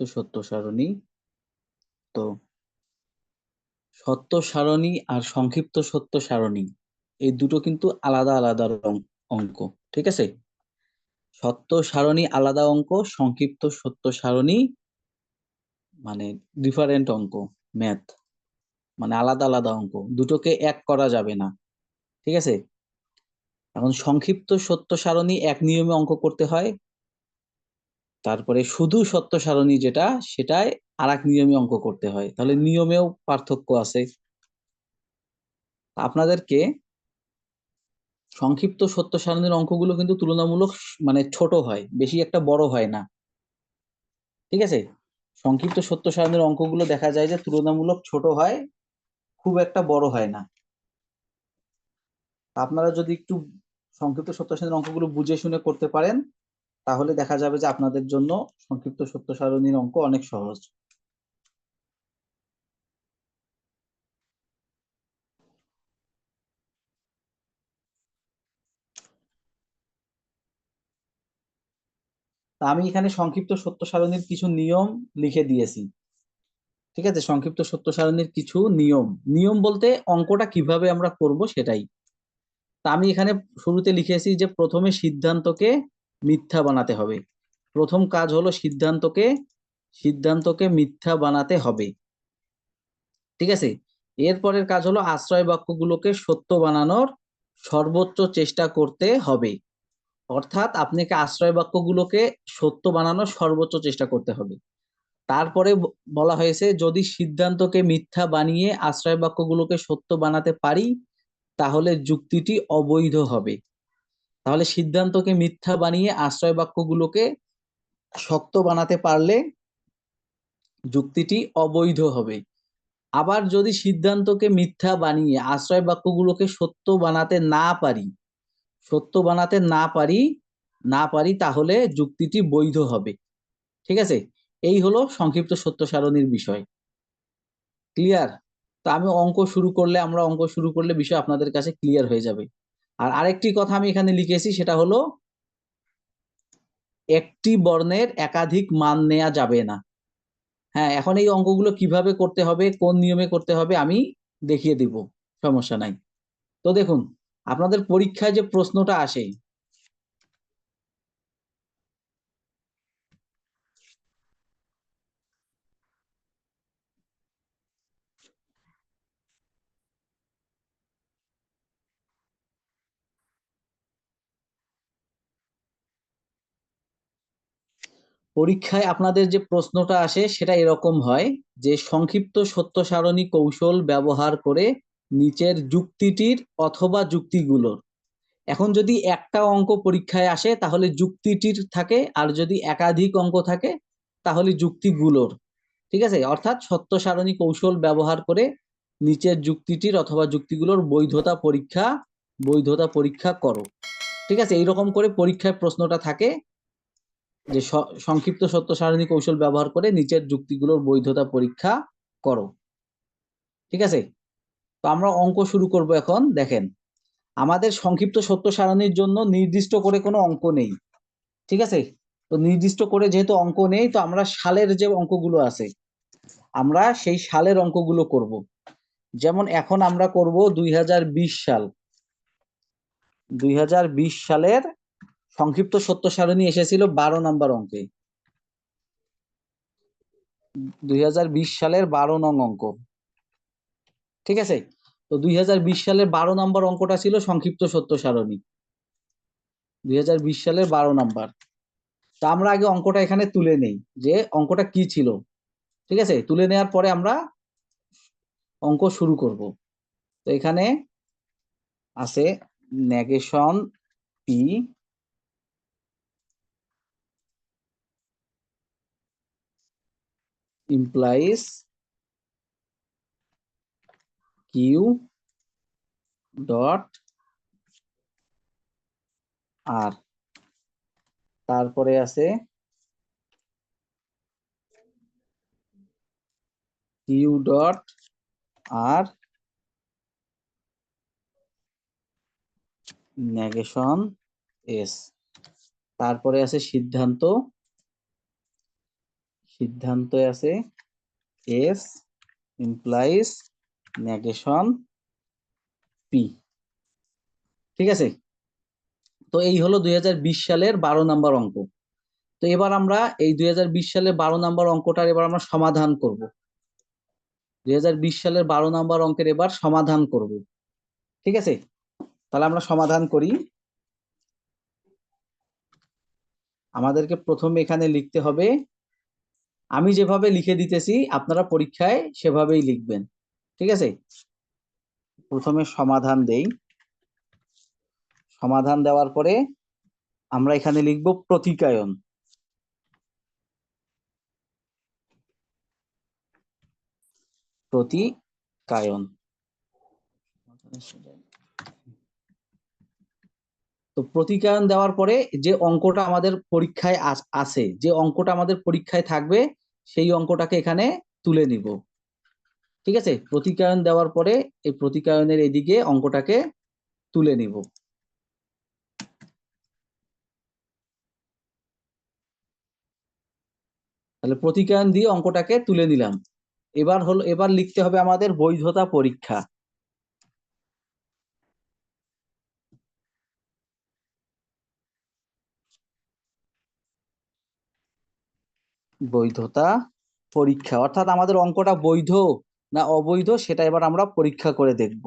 সত্য সত্য সারণী। তো সত্য সারণী আর সংক্ষিপ্ত সত্য সারণী, এই দুটো কিন্তু আলাদা আলাদা অঙ্ক, ঠিক আছে? সত্য সারণী আলাদা অঙ্ক, সংক্ষিপ্ত সত্য সারণী মানে ডিফারেন্ট অঙ্ক ম্যাথ মানে আলাদা আলাদা অঙ্ক, দুটোকে এক করা যাবে না, ঠিক আছে? এখন সংক্ষিপ্ত সত্য সারণী এক নিয়মে অঙ্ক করতে হয় তারপরে শুধু সত্য সারণী যেটা, সেটায় আর এক নিয়মে অঙ্ক করতে হয়। তাহলে নিয়মেও পার্থক্য আছে। আপনাদেরকে সংক্ষিপ্ত সত্য সারণীর অঙ্কগুলো কিন্তু তুলনামূলক মানে ছোট হয়, বেশি একটা বড় হয় না। ঠিক আছে? সংক্ষিপ্ত সত্য সারণীর অঙ্কগুলো দেখা যায় যে তুলনামূলক ছোট হয়, খুব একটা বড় হয় না। আপনারা যদি একটু সংক্ষিপ্ত সত্য সারণীর অঙ্কগুলো বুঝে শুনে করতে পারেন তাহলে দেখা যাবে যে আপনাদের জন্য সংক্ষিপ্ত সত্য সারণীর অঙ্ক অনেক সহজ। আমি এখানে সংক্ষিপ্ত সত্য সারণীর কিছু নিয়ম লিখে দিয়েছি। ঠিক আছে? সংক্ষিপ্ত সত্য সারণীর কিছু নিয়ম। নিয়ম বলতে অঙ্কটা কীভাবে আমরা করব সেটাই। তা আমি এখানে শুরুতে লিখেছি যে প্রথমে সিদ্ধান্তকে মিথ্যা বানাতে হবে। প্রথম কাজ হলো সিদ্ধান্তকে সিদ্ধান্তকে মিথ্যা বানাতে হবে। ঠিক আছে? এরপরের কাজ হলো আশ্রয় বাক্যগুলোকে সত্য বানানোর সর্বোচ্চ চেষ্টা করতে হবে। অর্থাৎ আপনাকে আশ্রয় বাক্যগুলোকে সত্য বানানোর সর্বোচ্চ চেষ্টা করতে হবে। তারপরে বলা হয়েছে, যদি সিদ্ধান্তকে মিথ্যা বানিয়ে আশ্রয় বাক্যগুলোকে সত্য বানাতে পারি, তাহলে যুক্তিটি অবৈধ হবে। তাহলে সিদ্ধান্তকে মিথ্যা বানিয়ে আশ্রয় বাক্যগুলোকে সত্য বানাতে পারলে যুক্তিটি অবৈধ হবে। আবার যদি সিদ্ধান্তকে মিথ্যা বানিয়ে আশ্রয় বাক্যগুলোকে সত্য বানাতে না পারি, সত্য বানাতে না পারি না পারি তাহলে যুক্তিটি বৈধ হবে। ঠিক আছে? এই হলো সংক্ষিপ্ত সত্য সারণীর বিষয়। ক্লিয়ার তা আমি অঙ্ক শুরু করলে, আমরা অঙ্ক শুরু করলে বিষয় আপনাদের কাছে ক্লিয়ার হয়ে যাবে। আর আরেকটি কথা আমি এখানে লিখেছি, সেটা হলো, একটি বর্ণের একাধিক মান নেওয়া যাবে না। হ্যাঁ এখন এই অঙ্কগুলো কীভাবে করতে হবে, কোন নিয়মে করতে হবে, আমি দেখিয়ে দিব, সমস্যা নাই। তো দেখুন, আপনাদের পরীক্ষায় যে প্রশ্নটা আসে পরীক্ষায় আপনাদের যে প্রশ্নটা আসে সেটা এরকম হয় যে সংক্ষিপ্ত সত্য সারণী কৌশল ব্যবহার করে নিচের যুক্তিটির অথবা যুক্তিগুলোর। এখন যদি একটা অঙ্ক পরীক্ষায় আসে তাহলে যুক্তিটির থাকে আর যদি একাধিক অঙ্ক থাকে তাহলে যুক্তিগুলোর। ঠিক আছে? অর্থাৎ সত্য সারণী কৌশল ব্যবহার করে নিচের যুক্তিটির অথবা যুক্তিগুলোর বৈধতা পরীক্ষা বৈধতা পরীক্ষা করো। ঠিক আছে? এইরকম করে পরীক্ষায় প্রশ্নটা থাকে। যে সংক্ষিপ্ত সত্য সারণী কৌশল ব্যবহার করে নিচের যুক্তিগুলোর বৈধতা পরীক্ষা করো। ঠিক আছে? তো আমরা অঙ্ক শুরু করব এখন, দেখেন। আমাদের সংক্ষিপ্ত সত্য সারণীর জন্য নির্দিষ্ট করে কোনো অঙ্ক নেই। ঠিক আছে? তো নির্দিষ্ট করে যেহেতু অঙ্ক নেই, তো আমরা সালের যে অঙ্কগুলো আছে, আমরা সেই সালের অঙ্কগুলো করব। যেমন এখন আমরা করব দুই হাজার বিশ সাল। দুই হাজার বিশ সালের সংক্ষিপ্ত সত্য সারণী এসেছিল বারো নম্বর অঙ্কে। দুই হাজার বিশ সালের বারো নং অঙ্ক। ঠিক আছে? তো দুই হাজার বিশ সালের বারো নম্বর অঙ্কটা ছিল সংক্ষিপ্ত সত্য সারণী। দুই হাজার বিশ সালের বারো নাম্বার। তা আমরা আগে অঙ্কটা এখানে তুলে নেই যে অঙ্কটা কি ছিল। ঠিক আছে? তুলে নেওয়ার পরে আমরা অঙ্ক শুরু করব। তো এখানে আছে negation P implies Q dot R তারপরে আছে Q dot R negation S তারপরে আছে সিদ্ধান্ত সিদ্ধান্ত আছে। এস ইমপ্লাইজ নেগেশন পি ঠিক আছে? তো এই হলো দুই হাজার বিশ সালের বারো নাম্বার অঙ্ক। তো এবার আমরা এই দুই হাজার বিশ সালের বারো নাম্বার অঙ্কটার এবার আমরা সমাধান করব। দু হাজার বিশ সালের বারো নাম্বার অঙ্কের এবার সমাধান করব। ঠিক আছে? তাহলে আমরা সমাধান করি। আমাদেরকে প্রথমে এখানে লিখতে হবে আমি যেভাবে লিখে দিতেছি, আপনারা পরীক্ষায় সেভাবেই লিখবেন। ঠিক আছে? প্রথমে সমাধান দেই। সমাধান দেওয়ার পরে আমরা এখানে লিখব প্রতিকায়ন। প্রতিকায়ন। তো প্রতিকায়ন দেওয়ার পরে যে অঙ্কটা আমাদের পরীক্ষায় আছে, যে অঙ্কটা আমাদের পরীক্ষায় থাকবে সেই অঙ্কটাকে এখানে তুলে নিব। ঠিক আছে? প্রতিকায়ন দেওয়ার পরে এই প্রতিকায়নের এদিকে অঙ্কটাকে তুলে নিব। তাহলে প্রতিকায়ন দিয়ে অঙ্কটাকে তুলে নিলাম। এবার হলো, এবার লিখতে হবে আমাদের বৈধতা পরীক্ষা। বৈধতা পরীক্ষা। অর্থাৎ আমাদের অঙ্কটা বৈধ না অবৈধ, সেটা এবার আমরা পরীক্ষা করে দেখব।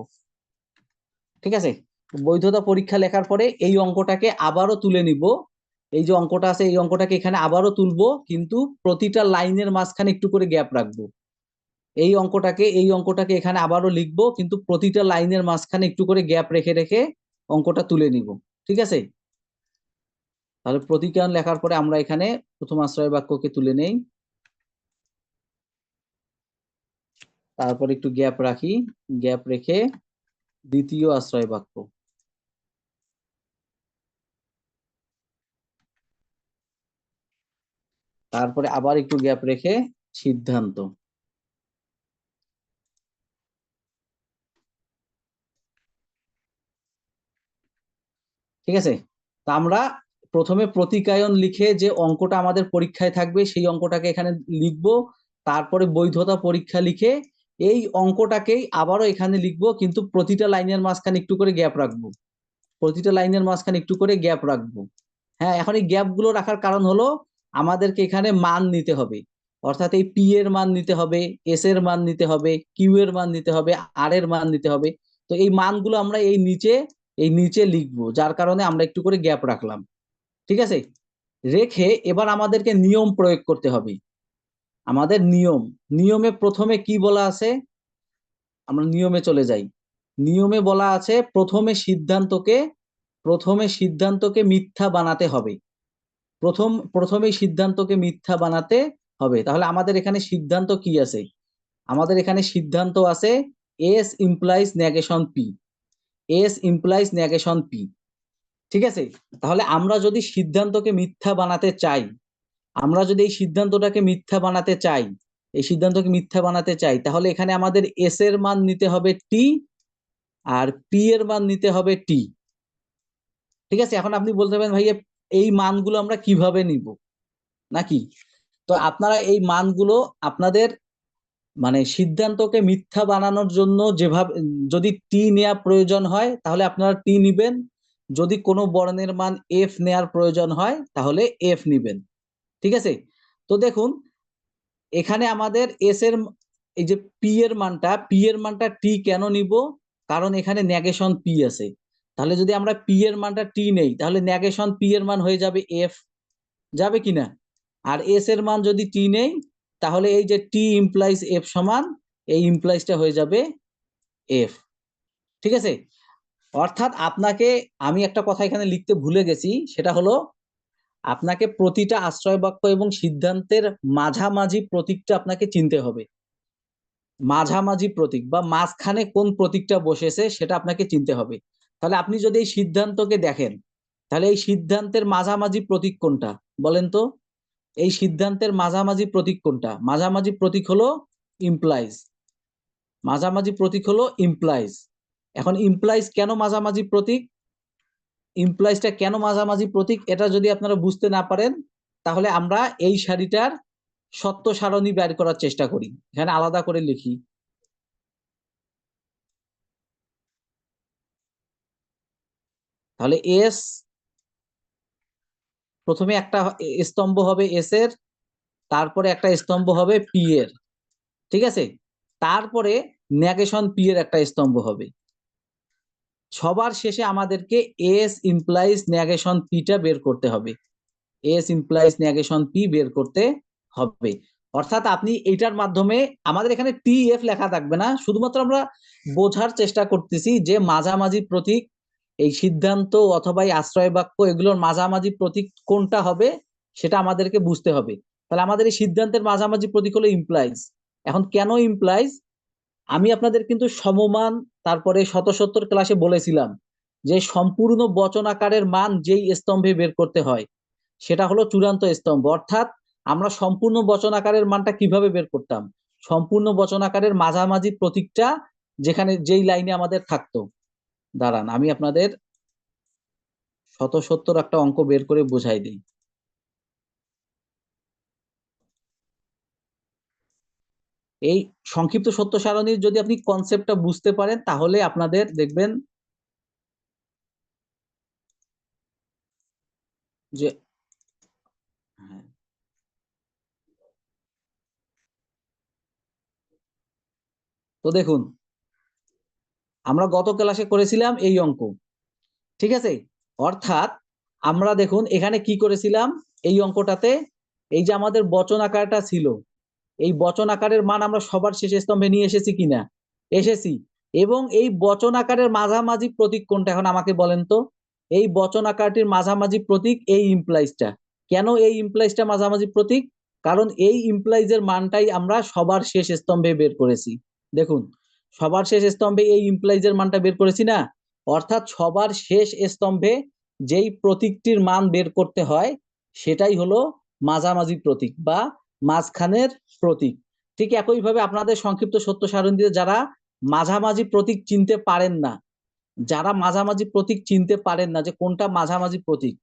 ঠিক আছে? বৈধতা পরীক্ষা লেখার পরে এই অঙ্কটাকে আবারও তুলে নিব। এই যে অঙ্কটা আছে, এই অঙ্কটাকে এখানে আবারও তুলবো, কিন্তু প্রতিটা লাইনের মাঝখানে একটু করে গ্যাপ রাখব। এই অঙ্কটাকে এই অঙ্কটাকে এখানে আবারও লিখব, কিন্তু প্রতিটা লাইনের মাঝখানে একটু করে গ্যাপ রেখে রেখে অঙ্কটা তুলে নিব। ঠিক আছে? তাহলে প্রতিকায়ন লেখার পরে আমরা এখানে প্রথম আশ্রয় বাক্যকে তুলে নেই। তারপর একটু গ্যাপ রাখি। গ্যাপ রেখে দ্বিতীয় আশ্রয় বাক্য। তারপরে আবার একটু গ্যাপ রেখে সিদ্ধান্ত। ঠিক আছে? তা আমরা প্রথমে প্রতিকায়ন লিখে যে অঙ্কটা আমাদের পরীক্ষায় থাকবে, সেই অঙ্কটাকে এখানে লিখব। তারপরে বৈধতা পরীক্ষা লিখে এই অঙ্কটাকেই আবারও এখানে লিখব, কিন্তু প্রতিটা লাইনের মাঝখানে একটু করে গ্যাপ রাখব। প্রতিটা লাইনের মাঝখানে একটু করে গ্যাপ রাখব। হ্যাঁ এখন এই গ্যাপগুলো রাখার কারণ হলো আমাদেরকে এখানে মান নিতে হবে। অর্থাৎ এই পি এর মান নিতে হবে এস এর মান নিতে হবে কিউ এর মান নিতে হবে আর এর মান নিতে হবে। তো এই মানগুলো আমরা এই নিচে এই নিচে লিখব, যার কারণে আমরা একটু করে গ্যাপ রাখলাম। ঠিক আছে? রেখে এবার আমাদেরকে নিয়ম প্রয়োগ করতে হবে। আমাদের নিয়ম। নিয়মে প্রথমে কি বলা আছে? আমরা নিয়মে চলে যাই। নিয়মে বলা আছে, প্রথমে সিদ্ধান্তকে প্রথমে সিদ্ধান্তকে মিথ্যা বানাতে হবে। প্রথম প্রথমেই সিদ্ধান্তকে মিথ্যা বানাতে হবে। তাহলে আমাদের এখানে সিদ্ধান্ত কি আছে? আমাদের এখানে সিদ্ধান্ত আছে S implies negation P S implies negation P ঠিক আছে? তাহলে আমরা যদি সিদ্ধান্তকে মিথ্যা বানাতে চাই, আমরা যদি এই সিদ্ধান্তটাকে মিথ্যা বানাতে চাই, এই সিদ্ধান্তকে মিথ্যা বানাতে চাই, তাহলে এখানে আমাদের এস এর মান নিতে হবে টি আর পি এর মান নিতে হবে টি ঠিক আছে? এখন আপনি বলতে পারেন, ভাইয়া, এই মানগুলো আমরা কীভাবে নিব? নাকি? তো আপনারা এই মানগুলো আপনাদের মানে সিদ্ধান্তকে মিথ্যা বানানোর জন্য যেভাবে, যদি টি নেওয়া প্রয়োজন হয়, তাহলে আপনারা টি নিবেন যদি কোনো বর্ণের মান এফ নেয়ার প্রয়োজন হয়, তাহলে এফ নিবেন। ঠিক আছে? তো দেখুন, এখানে আমাদের এস এর এই যে পি এর মানটা পি এর মানটা টি কেন নিব? কারণ এখানে নেগেশন পি আছে। তাহলে যদি আমরা পি এর মানটা টি নেই, তাহলে নেগেশন পি এর মান হয়ে যাবে এফ যাবে কিনা আর এস এর মান যদি টি নেই, তাহলে এই যে টি ইমপ্লাইজ এফ সমান, এই ইমপ্লাইজটা হয়ে যাবে এফ ঠিক আছে? অর্থাৎ আপনাকে আমি একটা কথা এখানে লিখতে ভুলে গেছি, সেটা হলো আপনাকে প্রতিটা আশ্রয় বাক্য এবং সিদ্ধান্তের মাঝামাঝি প্রতীকটা আপনাকে চিনতে হবে। মাঝামাঝি প্রতীক বা মাঝখানে কোন প্রতীকটা বসেছে সেটা আপনাকে চিনতে হবে। তাহলে আপনি যদি এই সিদ্ধান্তকে দেখেন, তাহলে এই সিদ্ধান্তের মাঝামাঝি প্রতীক কোনটা? বলেন তো। এই সিদ্ধান্তের মাঝামাঝি প্রতীক কোনটা? মাঝামাঝি প্রতীক হলো ইমপ্লাইজ মাঝামাঝি প্রতীক হলো ইমপ্লাইজ এখন ইমপ্লাইজ কেন মাঝামাঝি প্রতীক? ইমপ্লাইজটা কেন মাঝামাঝি প্রতীক? এটা যদি আপনারা বুঝতে না পারেন, তাহলে আমরা এই শাড়িটার সত্য সারণী বের করার চেষ্টা করি। এখানে আলাদা করে লিখি। তাহলে এস প্রথমে একটা স্তম্ভ হবে এস এর, তারপরে একটা স্তম্ভ হবে পি এর। ঠিক আছে? তারপরে নেগেশন পি এর একটা স্তম্ভ হবে। সবার শেষে আমাদেরকে এস ইমপ্লাইজ নেগেশন পিটা বের করতে হবে। এস ইমপ্লাইজ নেগেশন পি বের করতে হবে। অর্থাৎ আপনি এটার মাধ্যমে আমাদের এখানে টি এফ লেখা থাকবে না। শুধুমাত্র আমরা বোঝার চেষ্টা করতেছি যে মাঝামাঝি প্রতীক, এই সিদ্ধান্ত অথবা এই আশ্রয় বাক্য এগুলোর মাঝামাঝি প্রতীক কোনটা হবে সেটা আমাদেরকে বুঝতে হবে। তাহলে আমাদের এই সিদ্ধান্তের মাঝামাঝি প্রতীক হলো ইমপ্লাইজ এখন কেন ইমপ্লাইজ আমি আপনাদের কিন্তু সমমান তারপরে শত সত্তর ক্লাসে বলেছিলাম যে সম্পূর্ণ বচন আকারের মান যেই স্তম্ভে বের করতে হয়, সেটা হলো চূড়ান্ত স্তম্ভ। অর্থাৎ আমরা সম্পূর্ণ বচন আকারের মানটা কীভাবে বের করতাম? সম্পূর্ণ বচন আকারের মাঝামাঝি প্রতীকটা যেখানে যেই লাইনে আমাদের থাকতো। দাঁড়ান, আমি আপনাদের শত সত্তর একটা অঙ্ক বের করে বোঝাই দিই। এই সংক্ষিপ্ত সত্য সারণীর যদি আপনি কনসেপ্টটা বুঝতে পারেন, তাহলে আপনাদের দেখবেন যে হ্যাঁ। তো দেখুন, আমরা গত ক্লাসে করেছিলাম এই অঙ্ক, ঠিক আছে? অর্থাৎ আমরা দেখুন এখানে কি করেছিলাম? এই অঙ্কটাতে এই যে আমাদের বচন আকারটা ছিল এই বচন আকারের মান আমরা সবার শেষ স্তম্ভে নিয়ে এসেছি কিনা? এসেছি। এবং এই বচন আকারের মাঝামাঝি প্রতীক কোনটা এখন আমাকে বলেন তো? এই বচন আকারটির মাঝামাঝি প্রতীক এই ইমপ্লাইজটা কেন এই ইমপ্লাইজটা মাঝামাঝি প্রতীক? কারণ এই ইমপ্লাইজের মানটাই আমরা সবার শেষ স্তম্ভে বের করেছি। দেখুন, সবার শেষ স্তম্ভে এই ইমপ্লাইজের মানটা বের করেছি না? অর্থাৎ সবার শেষ স্তম্ভে যেই প্রতীকটির মান বের করতে হয়, সেটাই হলো মাঝামাঝি প্রতীক বা মাঝখানের প্রতীক। ঠিক একইভাবে আপনাদের সংক্ষিপ্ত সত্য সারণীতে যারা মাঝামাঝি প্রতীক চিনতে পারেন না, যারা মাঝামাঝি প্রতীক চিনতে পারেন না যে কোনটা মাঝামাঝি প্রতীক,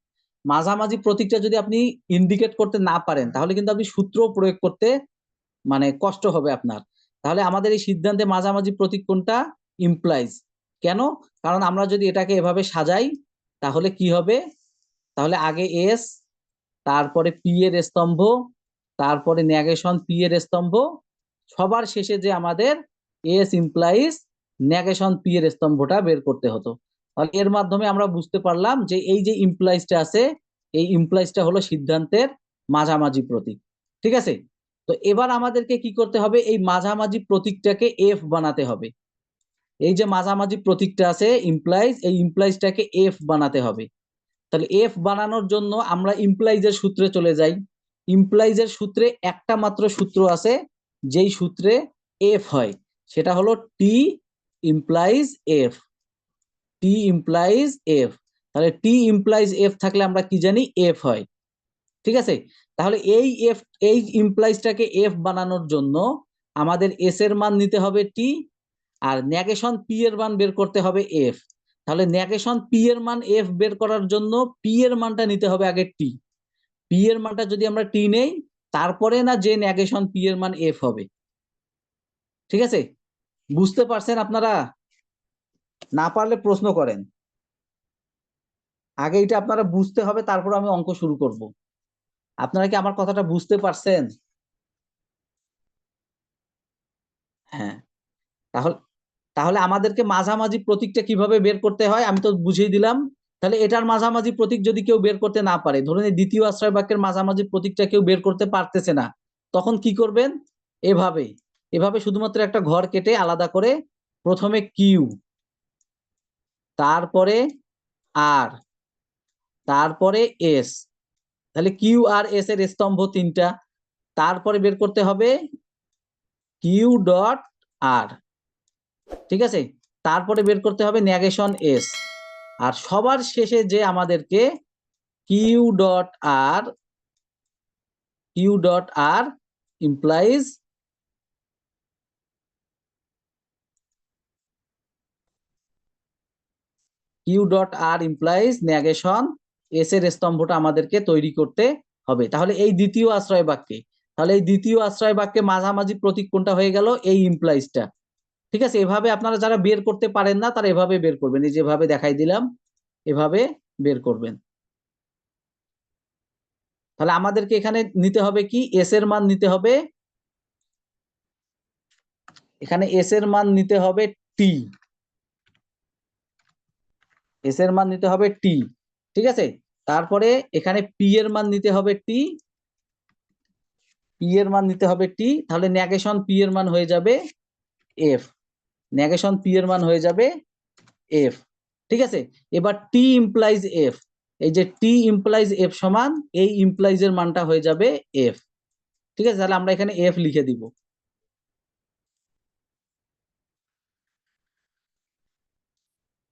মাঝামাঝি প্রতীকটা যদি আপনি ইন্ডিকেট করতে না পারেন, তাহলে কিন্তু আপনি সূত্র প্রয়োগ করতে মানে কষ্ট হবে আপনার। তাহলে আমাদের এই সিদ্ধান্তে মাঝামাঝি প্রতীক কোনটা? ইমপ্লাইজ কেন? কারণ আমরা যদি এটাকে এভাবে সাজাই, তাহলে কি হবে? তাহলে আগে এস তারপরে পি এর স্তম্ভ তারপরে নেগেশন পি এর স্তম্ভ, সবার শেষে যে আমাদের এস ইমপ্লাইজ নেগেশন পি এর স্তম্ভটা বের করতে হতো। তাহলে এর মাধ্যমে আমরা বুঝতে পারলাম যে এই যে ইমপ্লাইজটা আছে, এই ইমপ্লাইজটা হলো সিদ্ধান্তের মাঝামাঝি প্রতীক। ঠিক আছে? তো এবার আমাদেরকে কি করতে হবে? এই মাঝামাঝি প্রতীকটাকে এফ বানাতে হবে। এই যে মাঝামাঝি প্রতীকটা আছে ইমপ্লাইজ এই ইমপ্লাইজটাকে এফ বানাতে হবে। তাহলে এফ বানানোর জন্য আমরা ইমপ্লাইজের সূত্রে চলে যাই। ইমপ্লাইজের সূত্রে একটা মাত্র সূত্র আছে, যেই সূত্রে এফ হয়। সেটা হলো T implies F T implies F তাহলে টি ইমপ্লাইজ এফ থাকলে আমরা কি জানি এফ হয়। ঠিক আছে? তাহলে এই এফ এই ইমপ্লাইজটাকে এফ বানানোর জন্য আমাদের এস এর মান নিতে হবে টি আর নেগেশন পি এর মান বের করতে হবে এফ তাহলে নেগেশন পি এর মান এফ বের করার জন্য পি এর মানটা নিতে হবে আগে টি পি এর মানটা যদি আমরা টি নেই, তারপরে না যে নেগেশন পি এর মান এফ হবে। ঠিক আছে? বুঝতে পারছেন আপনারা? না পারলে প্রশ্ন করেন। আগে এটা আপনারা বুঝতে হবে, তারপর আমি অঙ্ক শুরু করব। আপনারা কি আমার কথাটা বুঝতে পারছেন? হ্যাঁ। তাহলে তাহলে আমাদেরকে মাঝামাঝি প্রতীকটা কীভাবে বের করতে হয়, আমি তো বুঝিয়ে দিলাম। তাহলে এটার মাঝামাঝি প্রতীক যদি কেউ বের করতে না পারে, ধরুন এই দ্বিতীয় আশ্রয় বাক্যের মাঝামাঝি প্রতীকটা কেউ বের করতে পারতেছে না, তখন কি করবেন? এভাবে এভাবে শুধুমাত্র একটা ঘর কেটে আলাদা করে প্রথমে কিউ তারপরে আর তারপরে এস তাহলে কিউ আর এস এর স্তম্ভ তিনটা, তারপরে বের করতে হবে কিউ ডট আর ঠিক আছে? তারপরে বের করতে হবে নেগেশন এস আর সবার শেষে যে আমাদেরকে Q dot R, Q dot R implies Q dot R implies negation S এর স্তম্ভটা আমাদেরকে তৈরি করতে হবে। তাহলে এই দ্বিতীয় আশ্রয় বাক্যে তাহলে এই দ্বিতীয় আশ্রয় বাক্যে মাঝামাঝি প্রতীক কোনটা হয়ে গেল? এই ইমপ্লাইজটা ঠিক আছে? এভাবে আপনারা যারা বের করতে পারেন না, তারা এভাবে বের করবেন। এই যেভাবে দেখাই দিলাম, এভাবে বের করবেন। তাহলে আমাদেরকে এখানে নিতে হবে কি? এস এর মান নিতে হবে। এখানে এস এর মান নিতে হবে টি এস এর মান নিতে হবে টি ঠিক আছে? তারপরে এখানে পি এর মান নিতে হবে টি পি এর মান নিতে হবে টি তাহলে নেগেশন পি এর মান হয়ে যাবে এফ নেগেশন পি এর মান হয়ে যাবে এফ ঠিক আছে? এবার টি ইমপ্লাইজ এফ এই যে টি ইমপ্লাইজ এফ সমান, এই ইমপ্লাইজ এর মানটা হয়ে যাবে এফ ঠিক আছে? তাহলে আমরা এখানে এফ লিখে দিব।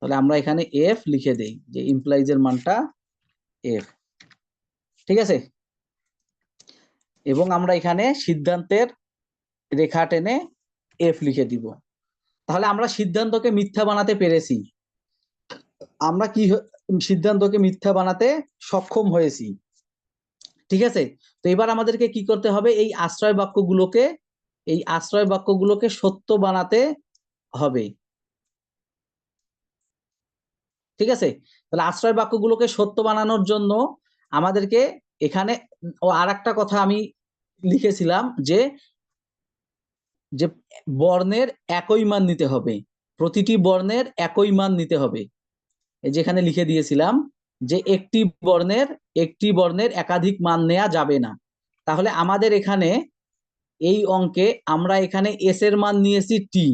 তাহলে আমরা এখানে এফ লিখে দেই, যে ইমপ্লাইজ এর মানটা এফ ঠিক আছে? এবং আমরা এখানে সিদ্ধান্তের রেখা টেনে এফ লিখে দিব। তাহলে আমরা সিদ্ধান্তকে মিথ্যা বানাতে পেরেছি। আমরা কি সিদ্ধান্তকে মিথ্যা বানাতে সক্ষম হয়েছি। ঠিক আছে? তো এবার আমাদেরকে কি করতে হবে? এই আশ্রয় বাক্যগুলোকে, এই আশ্রয় বাক্যগুলোকে সত্য বানাতে হবে। ঠিক আছে? তাহলে আশ্রয় বাক্যগুলোকে সত্য বানানোর জন্য আমাদেরকে এখানে ও আর একটা কথা আমি লিখেছিলাম যে যে বর্ণের একই মান নিতে হবে। প্রতিটি বর্ণের একই মান নিতে হবে। যেখানে লিখে দিয়েছিলাম যে একটি বর্ণের একটি বর্ণের একাধিক মান নেওয়া যাবে না। তাহলে আমাদের এখানে এই অঙ্কে আমরা এখানে এস এর মান নিয়েছি টি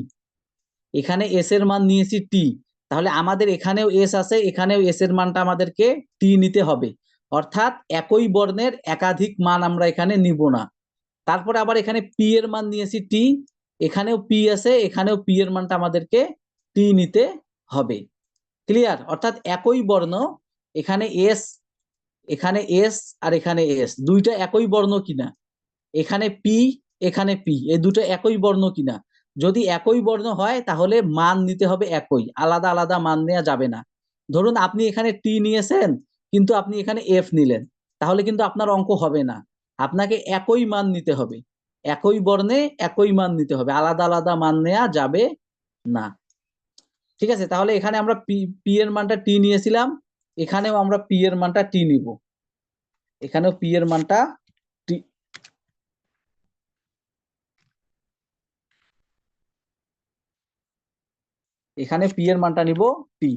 এখানে এস এর মান নিয়েছি টি তাহলে আমাদের এখানেও এস আছে, এখানেও এস এর মানটা আমাদেরকে টি নিতে হবে। অর্থাৎ একই বর্ণের একাধিক মান আমরা এখানে নিব না। তারপরে আবার এখানে পি এর মান নিয়েছি টি এখানেও পি আছে, এখানেও পি এর মানটা আমাদেরকে টি নিতে হবে। ক্লিয়ার অর্থাৎ একই বর্ণ, এখানে এস এখানে এস আর এখানে এস দুইটা একই বর্ণ কিনা? এখানে পি এখানে পি এই দুটো একই বর্ণ কিনা? যদি একই বর্ণ হয়, তাহলে মান নিতে হবে একই। আলাদা আলাদা মান নেওয়া যাবে না। ধরুন আপনি এখানে টি নিয়েছেন, কিন্তু আপনি এখানে এফ নিলেন। তাহলে কিন্তু আপনার অঙ্ক হবে না। আপনাকে একই মান নিতে হবে। একই বর্ণে একই মান নিতে হবে। আলাদা আলাদা মান নেওয়া যাবে না। ঠিক আছে? তাহলে এখানে আমরা পি পি এর মানটা টি নিয়েছিলাম। এখানেও আমরা পি এর মানটা টি নিব। এখানেও পি এর মানটা টি এখানে পি এর মানটা নিব টি।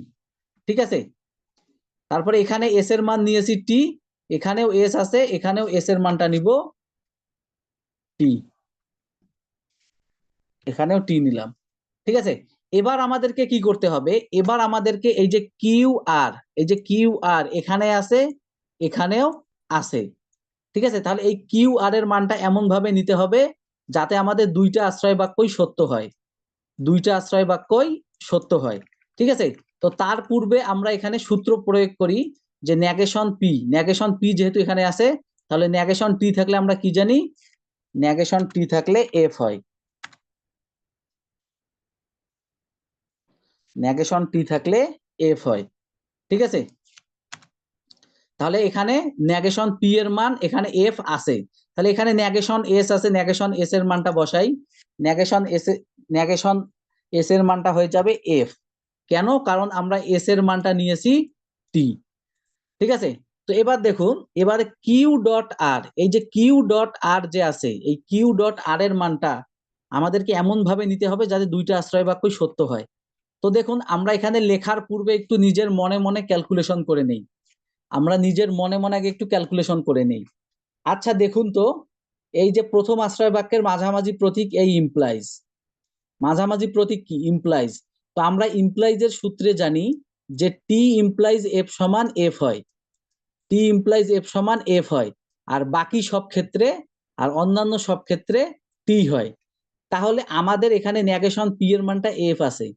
ঠিক আছে? তারপরে এখানে এস এর মান নিয়েছি টি। এখানেও এস আছে, এখানেও এস এর মানটা নিব টি এখানেও টি নিলাম, ঠিক আছে? এবার আমাদেরকে কি করতে হবে? এবার আমাদেরকে এই যে কিউ আর এই যে কিউ আর এখানে আছে, এখানেও আছে, ঠিক আছে? তাহলে এই কিউ আর এর মানটা এমন ভাবে নিতে হবে যাতে আমাদের দুইটা আশ্রয় বাক্যই সত্য হয়। দুইটা আশ্রয় বাক্যই সত্য হয়, ঠিক আছে? তো তার পূর্বে আমরা এখানে সূত্র প্রয়োগ করি যে ন্যাগেশন পি ন্যাগেশন পি যেহেতু এখানে আছে, তাহলে ন্যাগেশন টি থাকলে আমরা কি জানি? ন্যাগেশন টি থাকলে এফ হয়। ন্যাগেশন টি থাকলে এফ হয়। ঠিক আছে? তাহলে এখানে ন্যাগেশন পি এর মান এখানে এফ আছে। তাহলে এখানে ন্যাগেশন এস আছে ন্যাগেশন এস এর মানটা বসাই। ন্যাগেশন এস ন্যাগেশন এস এর মানটা হয়ে যাবে এফ কেন? কারণ আমরা এস এর মানটা নিয়েছি টি ঠিক আছে? তো এবার দেখুন, এবার কিউ ডট আর এই যে কিউ ডট আর যে আছে, এই কিউ ডট আর এর মানটা আমাদেরকে এমন ভাবে নিতে হবে যাতে দুইটা আশ্রয় বাক্যই সত্য হয়। তো দেখুন, আমরা এখানে লেখার পূর্বে একটু নিজের মনে মনে ক্যালকুলেশন করে নেই। আমরা নিজের মনে মনে আগে একটু ক্যালকুলেশন করে নেই। আচ্ছা দেখুন তো, এই যে প্রথম আশ্রয় বাক্যের মাঝামাঝি প্রতীক এই ইমপ্লাইজ মাঝামাঝি প্রতীক কি? ইমপ্লাইজ তো আমরা ইমপ্লাইজের সূত্রে জানি যে টি ইমপ্লাইজ এফ সমান এফ হয়। টি ইমপ্লাইজ এফ সমান এফ হয়। আর বাকি সব ক্ষেত্রে আর অন্যান্য সব ক্ষেত্রে টি হয়। তাহলে আমাদের এখানে ন্যাগেশন পি এর মানটা এফ আছে।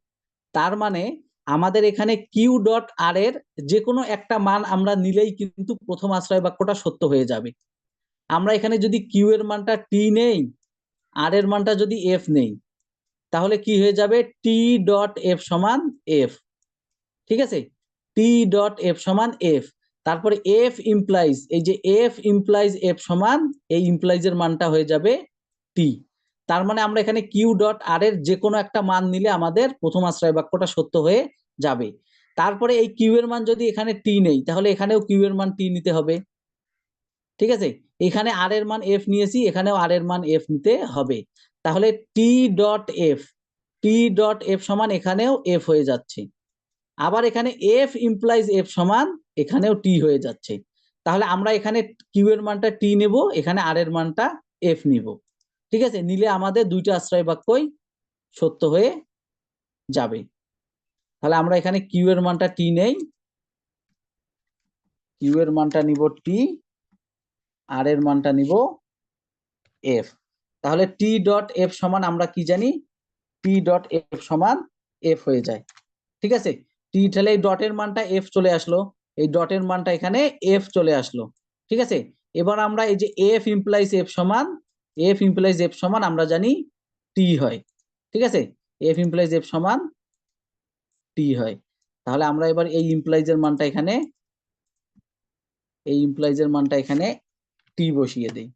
তার মানে আমাদের এখানে কিউ ডট আর এর যে কোনো একটা মান আমরা নিলেই কিন্তু প্রথম আশ্রয় বাক্যটা সত্য হয়ে যাবে। আমরা এখানে যদি কিউ এর মানটা টি নেই আর এর মানটা যদি এফ নেই, তাহলে কি হয়ে যাবে? টি ডট এফ সমান এফ ঠিক আছে? টি ডট এফ সমান এফ তারপরে এফ ইমপ্লাইজ এই যে এফ ইমপ্লাইজ এফ সমান, এই ইমপ্লাইজ এর মানটা হয়ে যাবে টি তার মানে আমরা এখানে কিউ ডট আর এর যে কোনো একটা মান নিলে আমাদের প্রথম আশ্রয় বাক্যটা সত্য হয়ে যাবে। তারপরে এই কিউ এর মান যদি এখানে টি নেই, তাহলে এখানেও কিউ এর মান টি নিতে হবে। ঠিক আছে? এখানে আর এর মান এফ নিয়েছি, এখানেও আর এর মান এফ নিতে হবে। তাহলে T dot F T dot F সমান এখানেও এফ হয়ে যাচ্ছে। আবার এখানে এফ ইমপ্লাইজ এফ সমান এখানেও টি হয়ে যাচ্ছে। তাহলে আমরা এখানে কিউ এর মানটা টি নেব, এখানে আর এর মানটা এফ নিব। ঠিক আছে? নিলে আমাদের দুইটা আশ্রয় বাক্যই সত্য হয়ে যাবে। তাহলে আমরা এখানে কিউ এর মানটা টি নেই। কিউ এর মানটা নিব টি আর এর মানটা নিব এফ তাহলে টি ডট এফ সমান আমরা কি জানি? টি ডট এফ সমান এফ হয়ে যায়। ঠিক আছে? টি তাহলে এই ডটের মানটা এফ চলে আসলো। এই ডটের মানটা এখানে এফ চলে আসলো। ঠিক আছে? এবার আমরা এই যে এফ ইমপ্লাইজ এফ সমান এফ ইমপ্লাইজ এফ সমান আমরা জানি টি হয়। ঠিক আছে? এফ ইমপ্লাইজ এফ সমান টি হয়। তাহলে আমরা এবার এই ইমপ্লাইজের মানটা এখানে, এই ইমপ্লাইজের মানটা এখানে টি বসিয়ে দেই।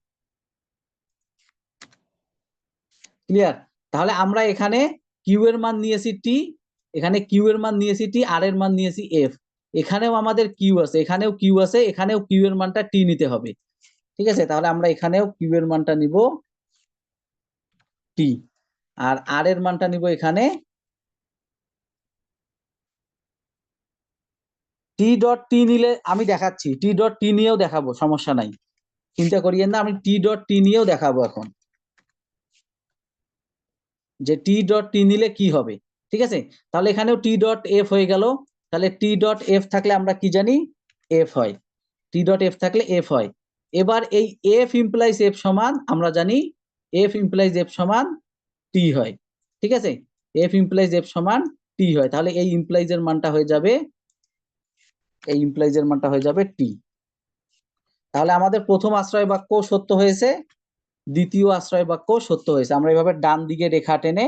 ক্লিয়ার তাহলে আমরা এখানে কিউ এর মান নিয়েছি টি এখানে কিউ এর মান নিয়েছি টি আর এর মান নিয়েছি এফ এখানেও আমাদের কিউ আছে, এখানেও কিউ আছে, এখানেও কিউ এর মানটা টি নিতে হবে। ঠিক আছে? তাহলে আমরা এখানেও কিউ এর মানটা নিব টি আর আর এর মানটা নিব এখানে টি ডট টি নিলে আমি দেখাচ্ছি টি ডট টি নিয়েও দেখাবো, সমস্যা নাই। চিন্তা করিয়েন না, আমি টি ডট টি নিয়েও দেখাবো এখন। যে টি ডট টি নিলে কি হবে? ঠিক আছে? তাহলে এখানেও টি ডট এফ হয়ে গেল। তাহলে টি ডট এফ থাকলে আমরা কি জানি? এফ হয়। টি ডট এফ থাকলে এফ হয়। এবার এই এফ ইমপ্লাইজ এফ সমান আমরা জানি এফ ইমপ্লাইজ এফ সমান টি হয়। ঠিক আছে? এফ ইমপ্লাইজ এফ সমান টি হয়। তাহলে এই ইমপ্লাইজের মানটা হয়ে যাবে, এই ইমপ্লাইজের মানটা হয়ে যাবে টি তাহলে আমাদের প্রথম আশ্রয় বাক্য সত্য হয়েছে, দ্বিতীয় আশ্রয় বাক্য সত্য হয়েছে। আমরা এভাবে ডান দিকে রেখা টেনে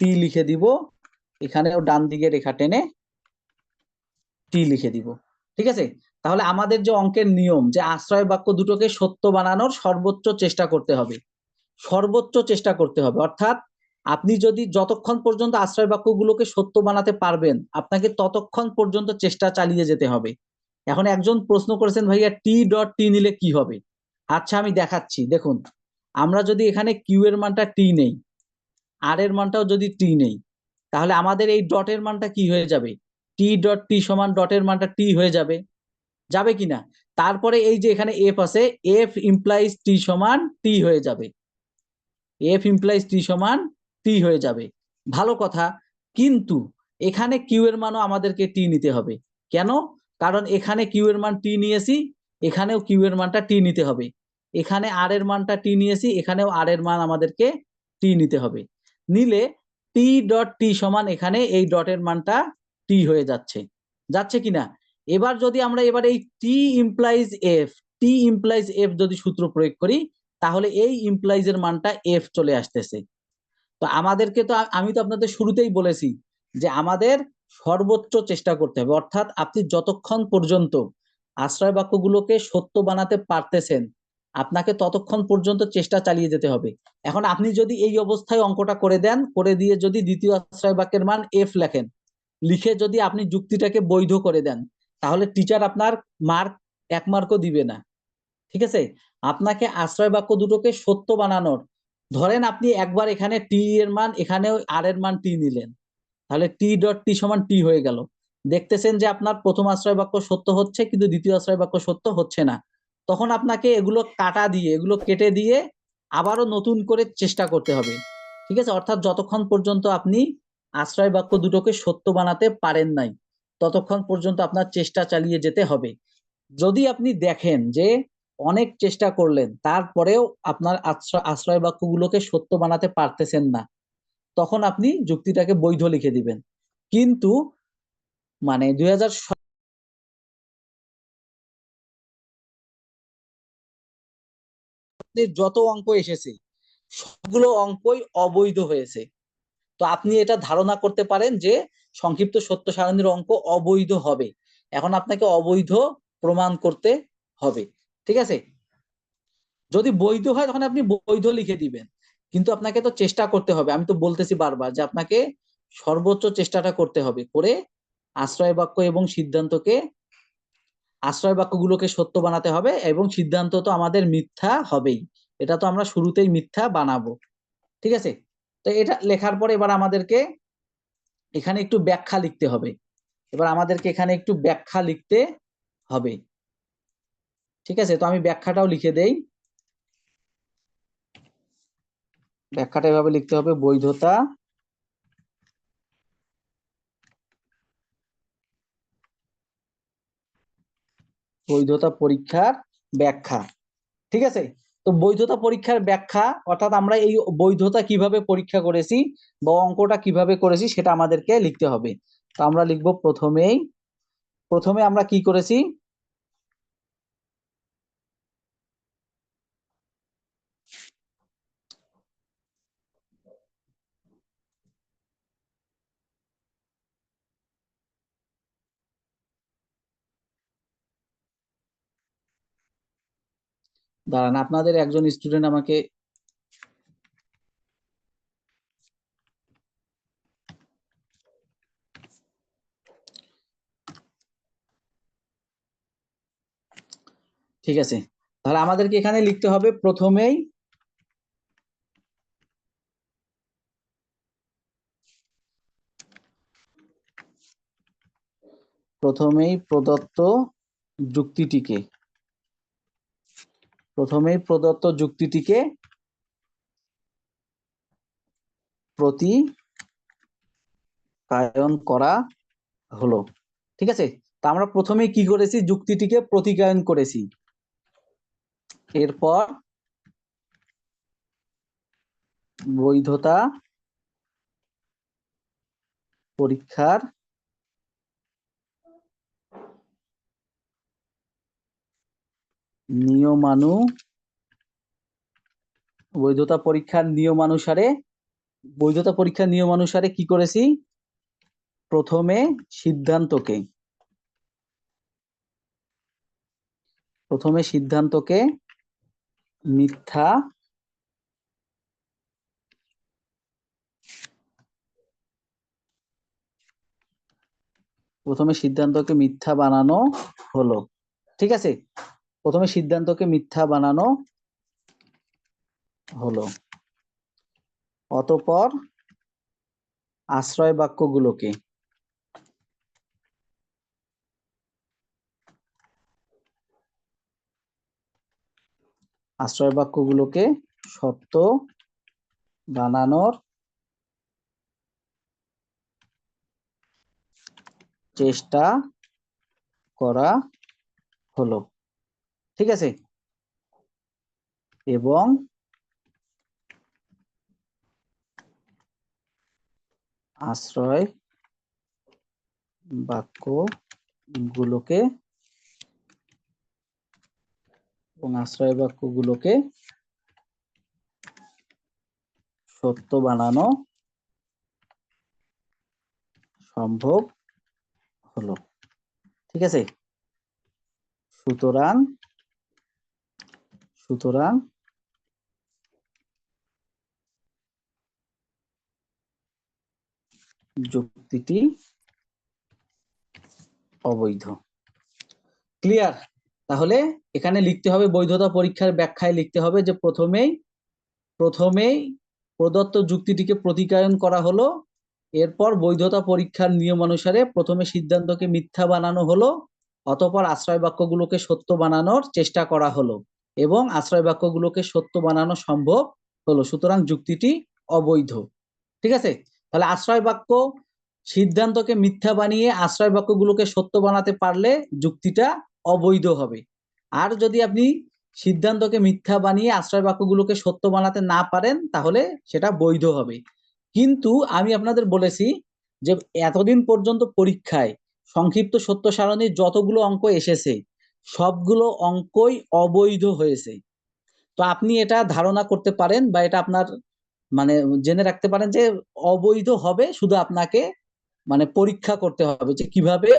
টি লিখে দিব। এখানেও ডান দিকে রেখা টেনে টি লিখে দিব। ঠিক আছে? তাহলে আমাদের যে অঙ্কের নিয়ম, যে আশ্রয় বাক্য দুটোকে সত্য বানানোর সর্বোচ্চ চেষ্টা করতে হবে। সর্বোচ্চ চেষ্টা করতে হবে। অর্থাৎ আপনি যদি যতক্ষণ পর্যন্ত আশ্রয় বাক্যগুলোকে সত্য বানাতে পারবেন, আপনাকে ততক্ষণ পর্যন্ত চেষ্টা চালিয়ে যেতে হবে। এখন একজন প্রশ্ন করেছেন, ভাইয়া টি ডট টি নিলে কি হবে? আচ্ছা আমি দেখাচ্ছি। দেখুন, আমরা যদি এখানে কিউ এর মানটা টি নেই আর এর মানটাও যদি টি নেই, তাহলে আমাদের এই ডটের মানটা কি হয়ে যাবে? টি ডট টি সমান ডটের মানটা টি হয়ে যাবে। যাবে কিনা তারপরে এই যে এখানে এফ আছে এফ ইমপ্লাইজ টি সমান টি হয়ে যাবে। এফ ইমপ্লাইজ টি সমান টি হয়ে যাবে। ভালো কথা। কিন্তু এখানে কিউ এর মানও আমাদেরকে টি নিতে হবে। কেন? কারণ এখানে কিউ এর মান টি নিয়েছি, এখানেও কিউ এর মানটা টি নিতে হবে। এখানে আর এর মানটা টি নিয়েছি, এখানেও আর এর মান আমাদেরকে টি নিতে হবে। নিলে টি ডট টি সমান এখানে এই ডটের মানটা টি হয়ে যাচ্ছে। যাচ্ছে কিনা? এবার যদি আমরা এবার এই T implies F T implies F যদি সূত্র প্রয়োগ করি, তাহলে এই ইমপ্লাইজ এর মানটা এফ চলে আসতেছে। তো আমাদেরকে তো আমি তো আপনাদের শুরুতেই বলেছি যে আমাদের সর্বোচ্চ চেষ্টা করতে হবে। অর্থাৎ আপনি যতক্ষণ পর্যন্ত আশ্রয় বাক্যগুলোকে সত্য বানাতে পারতেছেন আপনাকে ততক্ষণ পর্যন্ত চেষ্টা চালিয়ে যেতে হবে। এখন আপনি যদি এই অবস্থায় অঙ্কটা করে দেন, করে দিয়ে যদি দ্বিতীয় আশ্রয় বাক্যের মান এফ লেখেন, লিখে যদি আপনি যুক্তিটাকে বৈধ করে দেন, তাহলে টিচার আপনার মার্ক এক মার্কও দিবে না। ঠিক আছে? আপনাকে আশ্রয় বাক্য দুটোকে সত্য বানানোর, ধরেন আপনি একবার এখানে টি এর মান, এখানেও আর এর মান টি নিলেন। তাহলে টি ডট টি সমান টি হয়ে গেল। দেখতেছেন যে আপনার প্রথম আশ্রয় বাক্য সত্য হচ্ছে, কিন্তু দ্বিতীয় আশ্রয় বাক্য সত্য হচ্ছে না। তখন আপনাকে এগুলো কাটা দিয়ে, এগুলো কেটে দিয়ে আবারও নতুন করে চেষ্টা করতে হবে। ঠিক আছে? অর্থাৎ যতক্ষণ পর্যন্ত আপনি আশ্রয় বাক্য দুটোকে সত্য বানাতে পারেন নাই, ততক্ষণ পর্যন্ত আপনার চেষ্টা চালিয়ে যেতে হবে। যদি আপনি দেখেন যে অনেক চেষ্টা করলেন, তারপরেও আপনার আশ্রয় বাক্যগুলোকে সত্য বানাতে পারতেছেন না, তখন আপনি যুক্তিটাকে বৈধ লিখে দিবেন। কিন্তু মানে দু হাজার হাজার যত অঙ্ক এসেছে, সবগুলো অঙ্কই অবৈধ হয়েছে। তো আপনি এটা ধারণা করতে পারেন যে সংক্ষিপ্ত সত্য সারণীর অঙ্ক অবৈধ হবে। এখন আপনাকে অবৈধ প্রমাণ করতে হবে, ঠিক আছে? যদি বৈধ হয় তখন আপনি বৈধ লিখে দিবেন, কিন্তু আপনাকে তো চেষ্টা করতে হবে। আমি তো বলতেছি বারবার যে আপনাকে সর্বোচ্চ চেষ্টাটা করতে হবে, করে আশ্রয় বাক্য এবং সিদ্ধান্তকে আশ্রয় বাক্যগুলোকে সত্য বানাতে হবে এবং সিদ্ধান্ত তো আমাদের মিথ্যা হবেই। এটা তো আমরা শুরুতেই মিথ্যা বানাবো। ঠিক আছে? তো এটা লেখার পরে এবার আমাদেরকে এখানে একটু ব্যাখ্যা লিখতে হবে। এবার আমাদেরকে এখানে একটু ব্যাখ্যা লিখতে হবে। ঠিক আছে? তো আমি ব্যাখ্যাটাও লিখে দেই। ব্যাখ্যাটা এভাবে লিখতে হবে, বৈধতা বৈধতা পরীক্ষার ব্যাখ্যা, ঠিক আছে? তো বৈধতা পরীক্ষার ব্যাখ্যা, অর্থাৎ আমরা এই বৈধতা কীভাবে পরীক্ষা করেছি বা অঙ্কটা কীভাবে করেছি সেটা আমাদেরকে লিখতে হবে। তো আমরা লিখব প্রথমেই, প্রথমে আমরা কি করেছি? দাঁড়ান, আপনাদের একজন স্টুডেন্ট আমাকে ঠিক আছে, তাহলে আমাদেরকে এখানে লিখতে হবে প্রথমেই প্রথমেই প্রদত্ত যুক্তিটিকে। প্রথমেই প্রদত্ত যুক্তিটিকে প্রতিকায়ন করা হলো। ঠিক আছে? তা আমরা প্রথমে কি করেছি? যুক্তিটিকে প্রতিকায়ন করেছি। এরপর বৈধতা পরীক্ষার নিয়মানু বৈধতা পরীক্ষার নিয়মানুসারে, বৈধতা পরীক্ষার নিয়মানুসারে কি করেছি? প্রথমে সিদ্ধান্তকে প্রথমে সিদ্ধান্তকে মিথ্যা প্রথমে সিদ্ধান্তকে মিথ্যা বানানো হলো। ঠিক আছে? প্রথমে সিদ্ধান্তকে মিথ্যা বানানো হলো। অতপর আশ্রয় বাক্যগুলোকে আশ্রয় বাক্যগুলোকে সত্য বানানোর চেষ্টা করা হলো। ঠিক আছে? এবং আশ্রয় বাক্য গুলোকে এবং আশ্রয় বাক্যগুলোকে সত্য বানানো সম্ভব হলো। ঠিক আছে? সুতরাং সুতরাং যুক্তিটি অবৈধ। ক্লিয়ার তাহলে এখানে লিখতে হবে বৈধতা পরীক্ষার ব্যাখ্যায় লিখতে হবে যে প্রথমেই প্রথমেই প্রদত্ত যুক্তিটিকে প্রতিকায়ন করা হলো, এরপর বৈধতা পরীক্ষার নিয়ম অনুসারে প্রথমে সিদ্ধান্তকে মিথ্যা বানানো হলো, অতপর আশ্রয় বাক্যগুলোকে সত্য বানানোর চেষ্টা করা হলো। এবং আশ্রয় বাক্যগুলোকে সত্য বানানো সম্ভব হলো। সুতরাং যুক্তিটি অবৈধ। ঠিক আছে? তাহলে আশ্রয় বাক্য সিদ্ধান্তকে মিথ্যা বানিয়ে আশ্রয় বাক্যগুলোকে সত্য বানাতে পারলে যুক্তিটা অবৈধ হবে। আর যদি আপনি সিদ্ধান্তকে মিথ্যা বানিয়ে আশ্রয় বাক্যগুলোকে সত্য বানাতে না পারেন, তাহলে সেটা বৈধ হবে। কিন্তু আমি আপনাদের বলেছি যে এতদিন পর্যন্ত পরীক্ষায় সংক্ষিপ্ত সত্য সারণীর যতগুলো অঙ্ক এসেছে সবগুলো অঙ্কই অবৈধ হয়েছে। তো আপনি এটা ধারণা করতে পারেন বা এটা আপনার মানে জেনে রাখতে পারেন যে অবৈধ হবে, শুধু আপনাকে মানে পরীক্ষা করতে হবে যে কীভাবে